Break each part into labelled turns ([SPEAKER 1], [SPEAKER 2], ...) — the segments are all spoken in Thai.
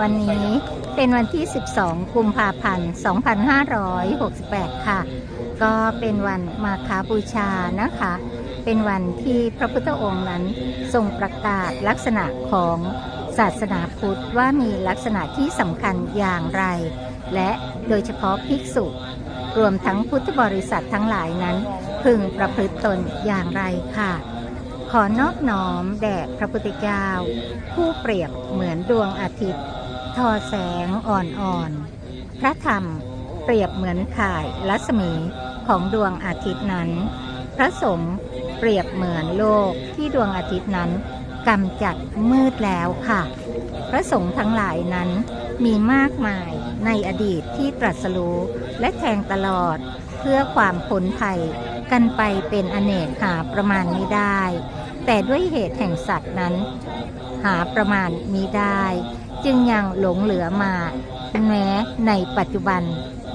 [SPEAKER 1] วันนี้เป็นวันที่ 12 กุมภาพันธ์ 2568 ค่ะ ก็เป็นวันมาคาบูชานะคะ เป็นวันที่พระพุทธองค์นั้นทรงประกาศลักษณะของศาสนาพุทธว่ามีลักษณะที่สำคัญอย่างไร และโดยเฉพาะภิกษุ รวมทั้งพุทธบริษัททั้งหลายนั้น พึงประพฤติตนอย่างไรค่ะ ขอนอบน้อมแด่พระพุทธเจ้า ผู้เปรียบเหมือนดวงอาทิตย์ ทอแสงอ่อนๆ พระธรรมเปรียบเหมือนข่ายรัศมีของดวงอาทิตย์นั้น พระสงฆ์เปรียบเหมือนโลกที่ดวงอาทิตย์นั้นกำจัดมืดแล้วค่ะ พระสงฆ์ทั้งหลายนั้นมีมากมายในอดีตที่ตรัสรู้และแทงตลอดเพื่อความพ้นภัยกันไปเป็นอเนกหาประมาณไม่ได้ แต่ด้วยเหตุแห่งสัตว์นั้น หาประมาณมิได้ จึงยังหลงเหลือมาแม้ในปัจจุบัน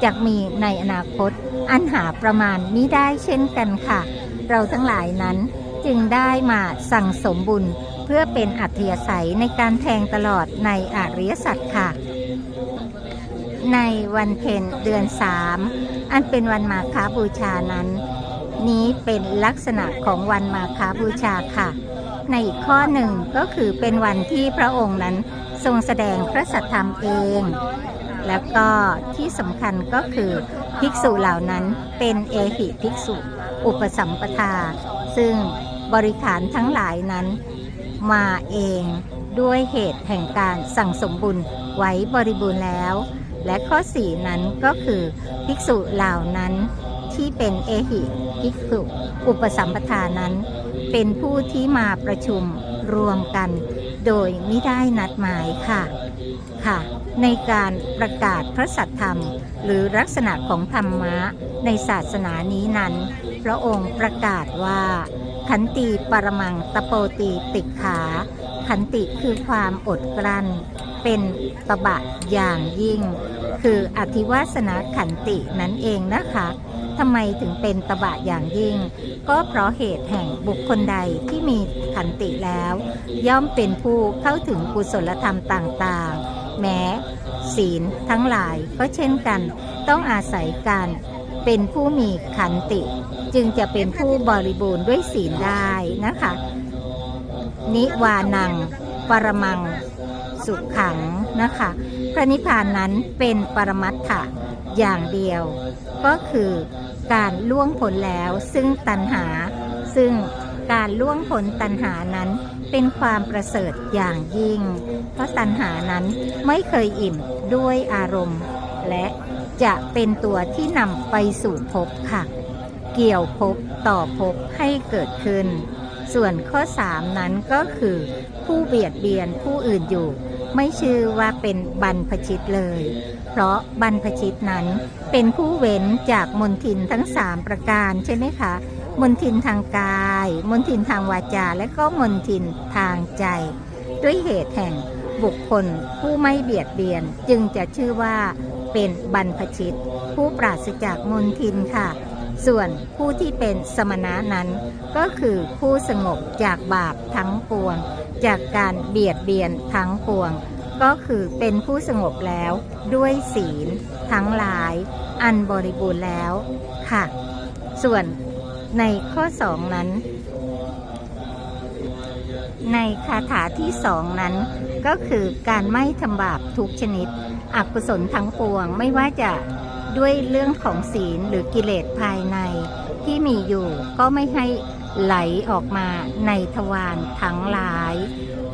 [SPEAKER 1] จะมีในอนาคต อันหาประมาณมิได้เช่นกันค่ะ เราทั้งหลายนั้นจึงได้มาสั่งสมบุญเพื่อเป็นอัธยาศัยในการแทงตลอดในอริยสัจค่ะ ในวันเพ็ญเดือนสามอันเป็นวันมาคาบูชานั้น นี้เป็นลักษณะของวันมาคาบูชาค่ะ ในอีกข้อหนึ่งก็คือเป็นวันที่พระองค์นั้นทรงแสดงพระสัทธรรมเอง แล้วก็ที่สำคัญก็คือภิกษุเหล่านั้นเป็นเอหิภิกษุ อุปสัมปทา ซึ่งบริขารทั้งหลายนั้นมาเองด้วยเหตุแห่งการสั่งสมบุญไว้บริบูรณ์แล้ว และข้อสี่นั้นก็คือภิกษุเหล่านั้น ที่เป็นเอหิภิกษุอุปสัมปทานั้น เป็นผู้ที่มาประชุมรวมกัน โดยไม่ได้นัดหมายค่ะค่ะ ในการประกาศพระสัทธรรม หรือลักษณะของธรรมะในศาสนานี้นั้น พระองค์ประกาศว่า ขันติปรมังตะโปตีติกขา ขันติคือความอดกลั้น เป็นตบะอย่างยิ่ง คืออธิวาสนาขันตินั่นเองนะคะ ทำไมถึงเป็นตบะอย่างยิ่ง ก็เพราะเหตุแห่งบุคคลใดที่มีขันติแล้ว ย่อมเป็นผู้เข้าถึงกุศลธรรมต่างๆ แม้ศีลทั้งหลายก็เช่นกัน ต้องอาศัยการเป็นผู้มีขันติ จึงจะเป็นผู้บริบูรณ์ด้วยศีลได้นะคะ นิวานัง ปรมัง สุขขังนะคะ พระนิพพานนั้นเป็นปรมัตถะ อย่างเดียว ก็คือการล่วงพ้นแล้วซึ่งตัณหา ซึ่งการล่วงพ้นตัณหานั้นเป็นความประเสริฐอย่างยิ่ง เพราะตัณหานั้นไม่เคยอิ่มด้วยอารมณ์ และจะเป็นตัวที่นำไปสู่ภพค่ะ เกี่ยวภพต่อภพให้เกิดขึ้น ส่วนข้อ 3 นั้นก็คือ ผู้เบียดเบียนผู้อื่นอยู่ ไม่ชื่อว่าเป็นบรรพชิตเลย เพราะบรรพชิตนั้น เป็นผู้เว้นจากมนทินทั้ง3ประการใช่ไหมคะ มนทินทางกาย มนทินทางวาจา และก็มนทินทางใจ ด้วยเหตุแห่งบุคคลผู้ไม่เบียดเบียนจึงจะชื่อว่าเป็นบรรพชิต ผู้ปราศจากมนทินค่ะ ส่วนผู้ที่เป็นสมณะนั้นก็คือผู้สงบจากบาปทั้งปวง จากการเบียดเบียนทั้งปวง ก็คือเป็นผู้สงบแล้วด้วยศีล ทั้งหลาย อันบริบูรณ์แล้วค่ะ ส่วนในข้อสองนั้น ในคาถาที่สองนั้น ก็คือการไม่ทำบาปทุกชนิด อกุศลทั้งปวงไม่ว่าจะด้วยเรื่องของศีลหรือกิเลสภายในที่มีอยู่ก็ไม่ให้ไหลออกมาในทวารทั้งหลาย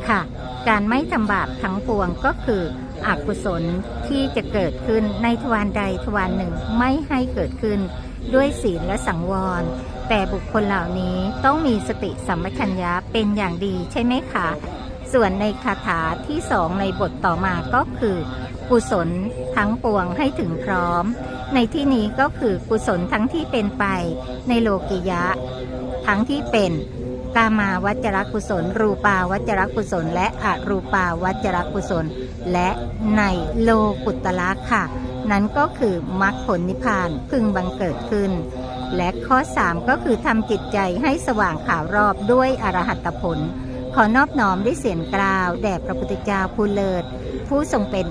[SPEAKER 1] ค่ะ การไม่ทำบาปทั้งปวงก็คืออกุศลที่จะเกิดขึ้นในทวารใดทวารหนึ่งไม่ให้เกิดขึ้น ด้วยศีลและสังวร แต่บุคคลเหล่านี้ต้องมีสติสัมปชัญญะเป็นอย่างดีใช่ไหมคะ ส่วนในคาถาที่สองในบทต่อมาก็คือ กุศลทั้งปวงให้ถึงพร้อม ในที่นี้ก็คือกุศลทั้งที่เป็นไปในโลกิยะ ทั้งที่เป็น กามาวัจรกุศล รูปาวัจรกุศล และอรูปาวัจรกุศล และในโลกุตละค่ะ นั้นก็คือมรรคผลนิพพานพึงบังเกิดขึ้น และข้อ 3 ก็คือทำจิตใจให้สว่างขาวรอบด้วยอรหัตผล ขอนอบน้อมด้วยเสียงกล่าว แด่พระพุทธเจ้าผู้เลิศ ผู้ทรงเป็น